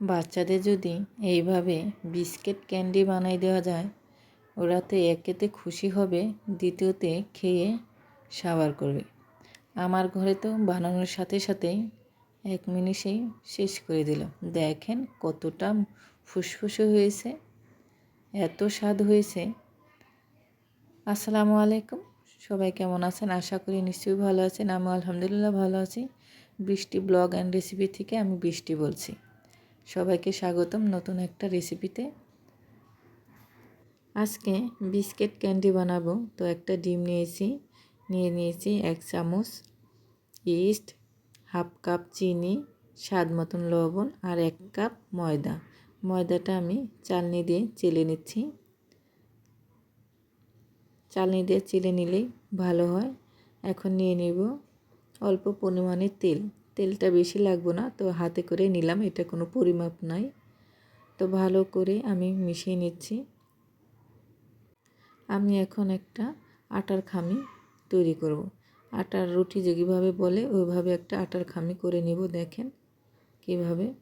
বাচ্চাদের যদি এইভাবে বিস্কিট ক্যান্ডি বানাই দেওয়া যায়, ওরা তো একেতে খুশি হবে, দ্বিতীয়তে খেয়ে সাবার করবে। আমার ঘরে তো বানানোর সাথে সাথেই এক মিনিটেই শেষ করে দিল। দেখেন কতটা ফুসফুসে হয়েছে, এত স্বাদ হয়েছে। আসসালামু আলাইকুম, সবাই কেমন আছেন? আশা করি নিশ্চয়ই ভালো আছেন। আমি আলহামদুলিল্লাহ ভালো আছি। বৃষ্টি ব্লগ অ্যান্ড রেসিপি থেকে আমি বৃষ্টি বলছি। সবাইকে স্বাগতম নতুন একটা রেসিপিতে। আজকে বিস্কিট ক্যান্ডি বানাবো। তো একটা ডিম নিয়েছি, নিয়ে নিয়েছি এক চামচ ইস্ট, হাফ কাপ চিনি, স্বাদ মতন লবণ আর এক কাপ ময়দা। ময়দাটা আমি চালনি দিয়ে চেলে নিচ্ছি। চালনি দিয়ে চেলে নিলেই ভালো হয়। এখন নিয়ে নেব অল্প পরিমাণে তেল। তেলটা বেশি লাগবো না, তো হাতে করে নিলাম, এটা কোনো পরিমাপ নাই। তো ভালো করে আমি মিশিয়ে নিচ্ছি। আমি এখন একটা আটার খামি তৈরি করব। আটার রুটি যেভাবে বলে, ওইভাবে একটা আটার খামি করে নিব, দেখেন কীভাবে।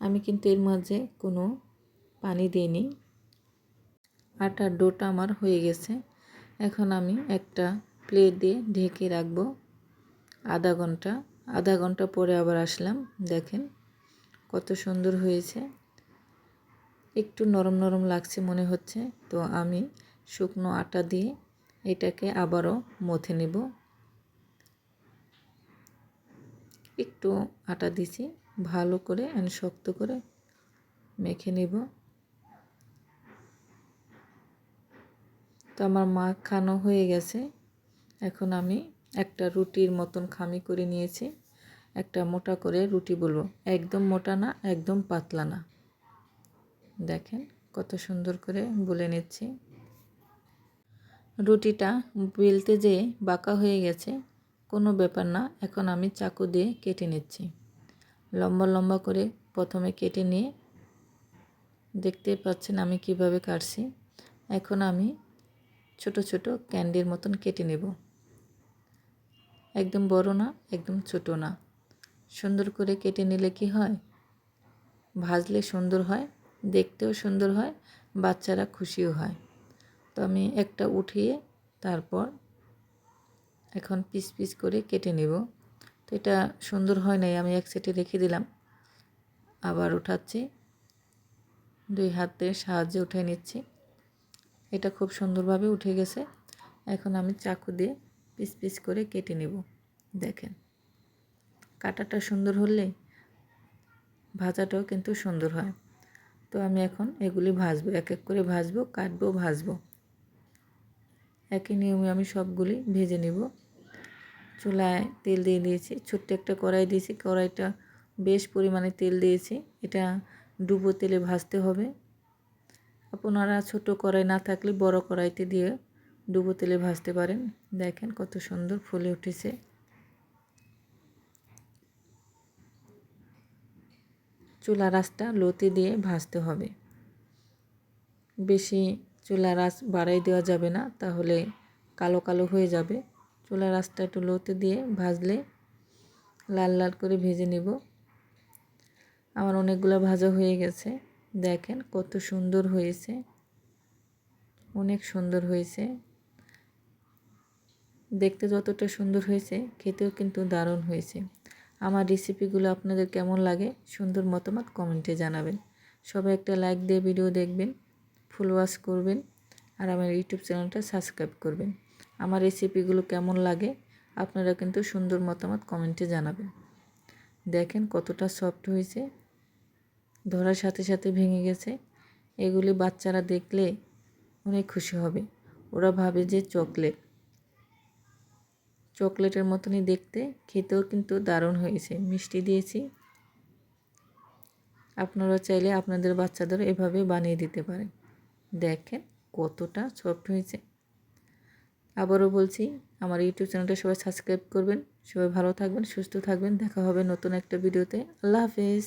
আমি কিন্তু এর মাঝে কোনো পানি দিইনি। আটার ডোটা আমার হয়ে গেছে। এখন আমি একটা প্লেট দিয়ে ঢেকে রাখব, আধা ঘণ্টা। আধা ঘণ্টা পরে আবার আসলাম, দেখেন কত সুন্দর হয়েছে। একটু নরম নরম লাগছে মনে হচ্ছে, তো আমি শুকনো আটা দিয়ে এটাকে আবারও মথে নেব। একটু আটা দিছি, ভালো করে আমি শক্ত করে মেখে নেব। তো আমার মাখানো হয়ে গেছে, এখন আমি একটা রুটির মতন খামি করে নিয়েছি। একটা মোটা করে রুটি বলব। একদম মোটা না, একদম পাতলা না। দেখেন কত সুন্দর করে বলে নিচ্ছি। রুটিটা বেলতে যেয়ে বাঁকা হয়ে গেছে, কোনো ব্যাপার না, এখন আমি চাকু দিয়ে কেটে নিচ্ছি। লম্বা লম্বা করে প্রথমে কেটে নিয়ে দেখতে পাচ্ছেন আমি কীভাবে কাটছি। এখন আমি ছোট ছোট ক্যান্ডির মতন কেটে নেব। একদম বড় না, একদম ছোট না। সুন্দর করে কেটে নিলে কি হয়? ভাজলে সুন্দর হয়, দেখতেও সুন্দর হয়, বাচ্চারা খুশিও হয়। তো আমি একটা উঠিয়ে তারপর এখন পিস পিস করে কেটে নেব। তো এটা সুন্দর হয় নাই, আমি এক সেটে রেখে দিলাম। আবার উঠাচ্ছি। দুই হাতের সাহায্যে উঠে নিচ্ছি। এটা খুব সুন্দরভাবে উঠে গেছে। এখন আমি চাকু দিয়ে পিস পিস করে কেটে নেব। দেখেন, কাটাটা সুন্দর হলে ভাজাটাও কিন্তু সুন্দর হয়। তো আমি এখন এগুলি ভাজবো, এক এক করে ভাজবো, কাটবো, ভাজবো। একই নিয়মে আমি সবগুলি ভেজে নেব। চুলায় তেল দিয়ে দিয়েছি, ছোট্ট একটা কড়াই দিয়েছি। কড়াইটা বেশ পরিমাণে তেল দিয়েছি, এটা ডুবো তেলে ভাজতে হবে। আপনারা ছোট কড়াই না থাকলে বড় কড়াইতে দিয়ে ডুবো তেলে ভাজতে পারেন। দেখেন কত সুন্দর ফুলে উঠেছে। চুলা রাসটা লোতে দিয়ে ভাজতে হবে। বেশি চুলা রাস বাড়াই দেওয়া যাবে না, তাহলে কালো কালো হয়ে যাবে। চুলা রাসটা একটু লোতে দিয়ে ভাজলে লাল লাল করে ভেজে নেব। আমার অনেকগুলো ভাজা হয়ে গেছে। দেখেন কত সুন্দর হয়েছে। অনেক সুন্দর হয়েছে। দেখতে যতটা সুন্দর হয়েছে, খেতেও কিন্তু দারুণ হয়েছে। আমার রেসিপিগুলো আপনাদের কেমন লাগে, সুন্দর মতামত কমেন্টে জানাবেন। সবাই একটা লাইক দিয়ে ভিডিও দেখবেন ফুল ওয়াশ করবেন, আর আমার ইউটিউব চ্যানেলটা সাবস্ক্রাইব করবেন। আমার রেসিপিগুলো কেমন লাগে, আপনারা কিন্তু সুন্দর মতামত কমেন্টে জানাবেন। দেখেন কতটা সফট হয়েছে, ধরার সাথে সাথে ভেঙে গেছে। এগুলি বাচ্চারা দেখলে অনেক খুশি হবে। ওরা ভাবে যে চকলেট চকলেটের মতনই দেখতে, খেতেও কিন্তু দারুণ হয়েছে। মিষ্টি দিয়েছি। আপনারা চাইলে আপনাদের বাচ্চাদের এভাবে বানিয়ে দিতে পারেন দেখেন কতটা সফট হয়েছে। আবারও বলছি, আমার ইউটিউব চ্যানেলটা সবাই সাবস্ক্রাইব করবেন। সবাই ভালো থাকবেন, সুস্থ থাকবেন। দেখা হবে নতুন একটা ভিডিওতে। আল্লাহ হাফেজ।